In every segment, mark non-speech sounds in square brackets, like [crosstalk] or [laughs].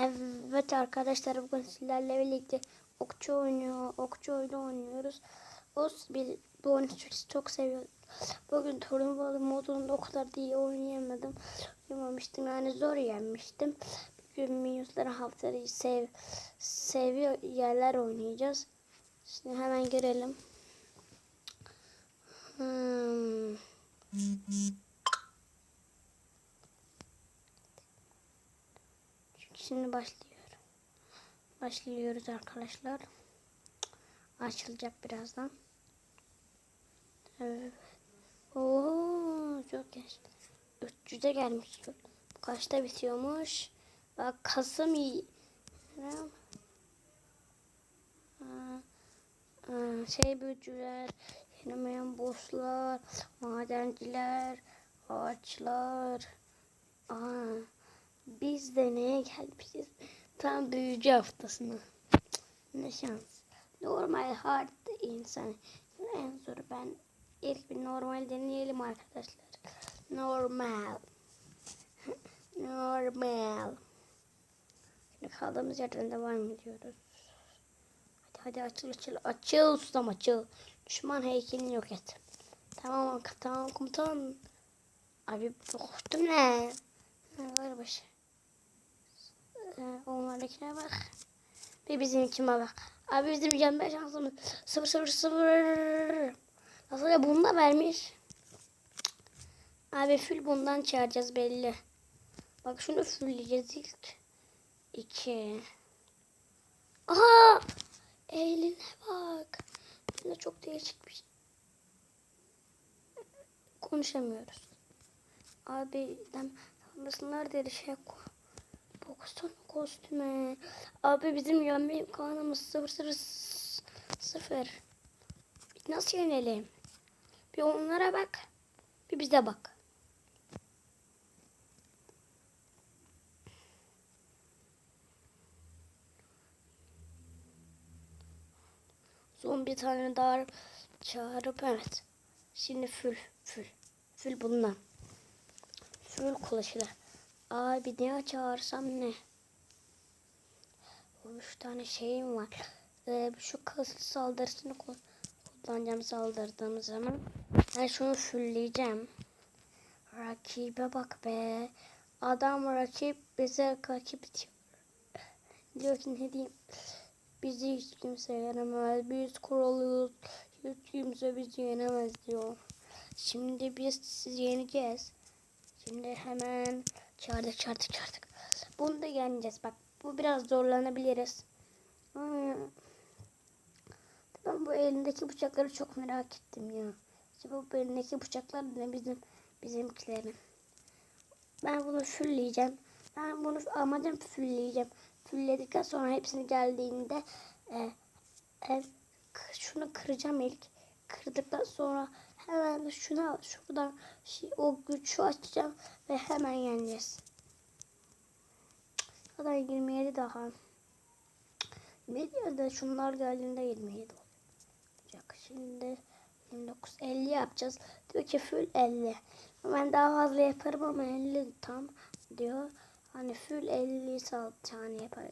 Evet arkadaşlar bugün sizlerle birlikte okçu oynuyor, okçu oyunu oynuyoruz. O bir bu oyunu çok, çok seviyorum. Bugün turnuvalı modunda o kadar da iyi oynayamadım. Oynamamıştım yani zor yenmiştim. Bugün Minyusları haftayı sev, seviyor yerler oynayacağız. Şimdi hemen girelim. Hmm. Şimdi başlıyor. Başlıyoruz arkadaşlar. Açılacak birazdan. Evet. Oo, çok genç. 300'e gelmiş. Kaçta bitiyormuş? Bak Kasım iyi. Şey büyücüler, yenemeyen bosslar, madenciler, ağaçlar. Aa, biz de neye gelmişiz? Tam büyücü haftasına. Ne şans. Normal hard insan. En zoru ben ilk bir normal deneyelim arkadaşlar. Normal. [laughs] Normal. Şimdi kaldığımız yerden devam ediyoruz. Hadi hadi açıl açıl. Açıl ustam açıl. Düşman heykelini yok et. Tamam tamam komutan. Abi korktum ne? Var başı. Onlardakine bak. Bir bizimkime bak. Abi bizim yenme şansımız sıfır sıfır sıfır. Nasıl ya bunu da vermiş. Abi full bundan çağıracağız belli. Bak şunu fullleyeceğiz ilk. İki. Aha! Eline bak. Eline çok değişik bir şey. Konuşamıyoruz. Abi dem sanmasınlar dedi şey koy. Baksana kostüme. Abi bizim yemek kanımız sıfır sıfır sıfır. Nasıl yenelim? Bir onlara bak. Bir bize bak. Son bir tane daha çağırıp evet. Şimdi fül fül. Fül bundan. Fül kılıçlı. Abi ne çağırsam ne? Üç tane şeyim var. Ee, şu kaslı saldırısını kul- kullanacağım saldırdığım zaman. Ben şunu fullleyeceğim. Rakibe bak be. Adam rakip bize rakip. Diyor ki ne diyeyim. Bizi hiç kimse yenemez. Biz kuralıyız. Hiç kimse bizi yenemez diyor. Şimdi biz sizi yeneceğiz. Şimdi hemen çağırdık çağırdık çağırdık. Bunu da yeneceğiz. Bak bu biraz zorlanabiliriz. Hmm. Ben bu elindeki bıçakları çok merak ettim ya. İşte bu elindeki bıçaklar ne bizim bizimkilerin. Ben bunu fullleyeceğim. Ben bunu amacım fullleyeceğim. Fullledikten sonra hepsini geldiğinde e, e, şunu kıracağım ilk. Kırdıktan sonra hemen şuna şuradan şey, o gücü açacağım ve hemen yeneceğiz. Kadar 27 daha. Bir de şunlar geldiğinde 27 olacak. Şimdi 29 50 yapacağız. Diyor ki full 50. Ben daha fazla yaparım ama 50 tam diyor. Hani full 50 sal tane yapar,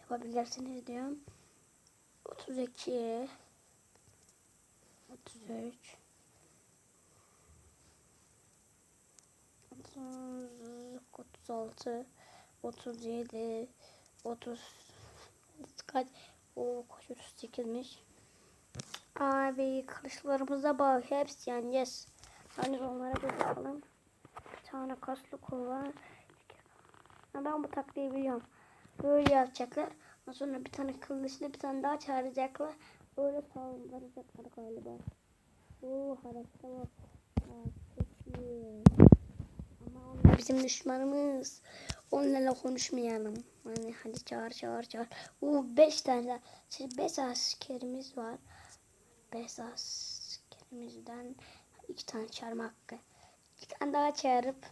yapabilirsiniz diyor. 32 33 36 37 30 kaç o kaç 38'miş. Abi kılıçlarımıza bak hepsi yani yes. Hani onlara bir bakalım. Bir tane kaslı kol var. Ben bu taktiği biliyorum. Böyle yapacaklar. Ondan sonra bir tane kılıçlı bir tane daha çağıracaklar. Öyle saldıracaklar galiba. Oo harekete bak. Ha, çok iyi. Bizim düşmanımız. Onlarla konuşmayalım. Hani hadi çağır çağır çağır. Oo beş tane daha. Şimdi beş askerimiz var. Beş askerimizden iki tane çağırma hakkı. İki tane daha çağırıp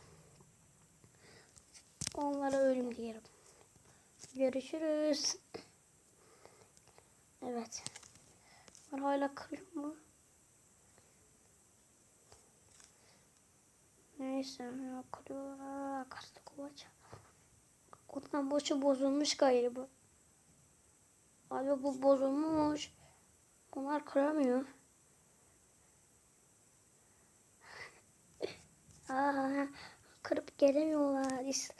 onlara ölüm diyelim. Görüşürüz. Evet. Var hala kırıyor mu? Neyse. Aa, Kaslı kovaç. Kırmaktan boşu bozulmuş galiba. Abi bu bozulmuş. Bunlar kıramıyor. [laughs] Aa, kırıp gelemiyorlar. Biz,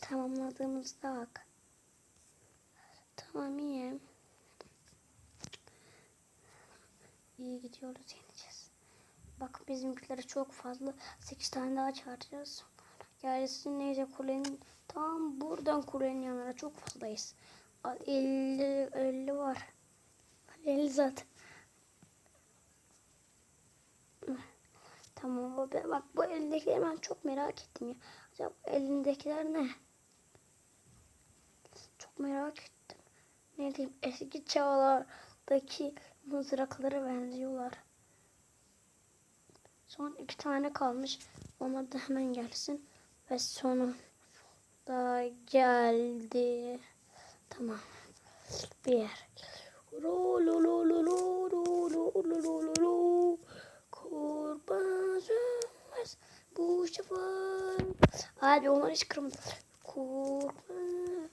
tamamladığımızda bak. Tamam iyi. İyi gidiyoruz yeneceğiz. Bak bizimkileri çok fazla. 8 tane daha çağıracağız. Gerisi neyse kulenin tam buradan kulenin yanına çok fazlayız. Al, 50 50 var. 50 zaten. Tamam. Bak bu elindekileri ben çok merak ettim ya. Acaba elindekiler ne? Çok merak ettim. Ne diyeyim eski çağlardaki mızraklara benziyorlar. Son iki tane kalmış. Ona da hemen gelsin. Ve sonu da geldi. Tamam. Bir yer. Kurban sönmez bu şafak. Abi onlar hiç kırmızı. Kurban.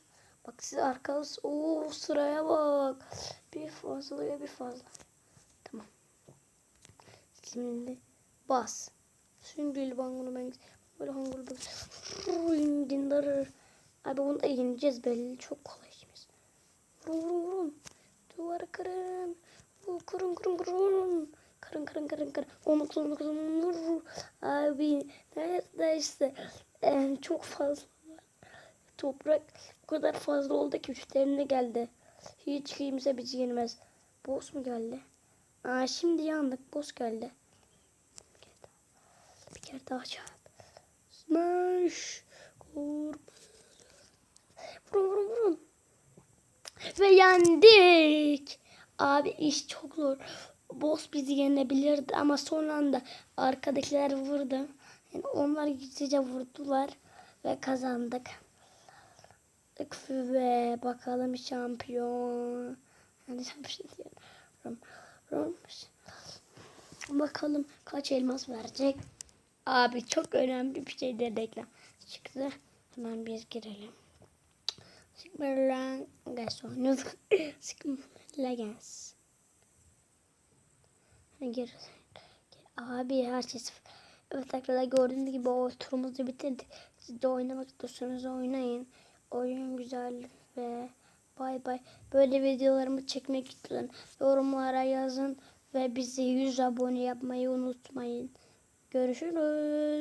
Bak siz arkanız. Oo sıraya bak. Bir fazla ya bir fazla. Tamam. Şimdi bas. Süngül bangunu ben böyle hangul dindarır. Abi bunu da yeneceğiz belli. Çok kolay işimiz. Vurun vurun vurun. Duvarı kırın. Vur, Kırın kırın kırın. Kırın kırın kırın kırın. Onu kırın kırın. Vur. Abi nerede işte. Ee, çok fazla. Toprak o kadar fazla oldu ki üstlerine geldi. Hiç kimse bizi yenmez. Boss mu geldi? Aa şimdi yandık. Boss geldi. Kere daha çarp. Smash. Vurun vurun vurun. Ve yendik. Abi iş çok zor. Boss bizi yenebilirdi ama son anda arkadakiler vurdu. Yani onlar gizlice vurdular ve kazandık. Ve bakalım şampiyon. Yani şampiyon diyorum. Bakalım kaç elmas verecek. Abi çok önemli bir şey de reklam çıktı. Hemen biz girelim. Legends. Sigma Legends. Gir. Abi her şey sıfır. Evet arkadaşlar gördüğünüz gibi o turumuzu bitirdik. Siz de oynamak istiyorsanız oynayın. Oyun güzel ve bay bay. Böyle videolarımı çekmek istiyorsanız yorumlara yazın ve bizi 100 abone yapmayı unutmayın. Görüşürüz.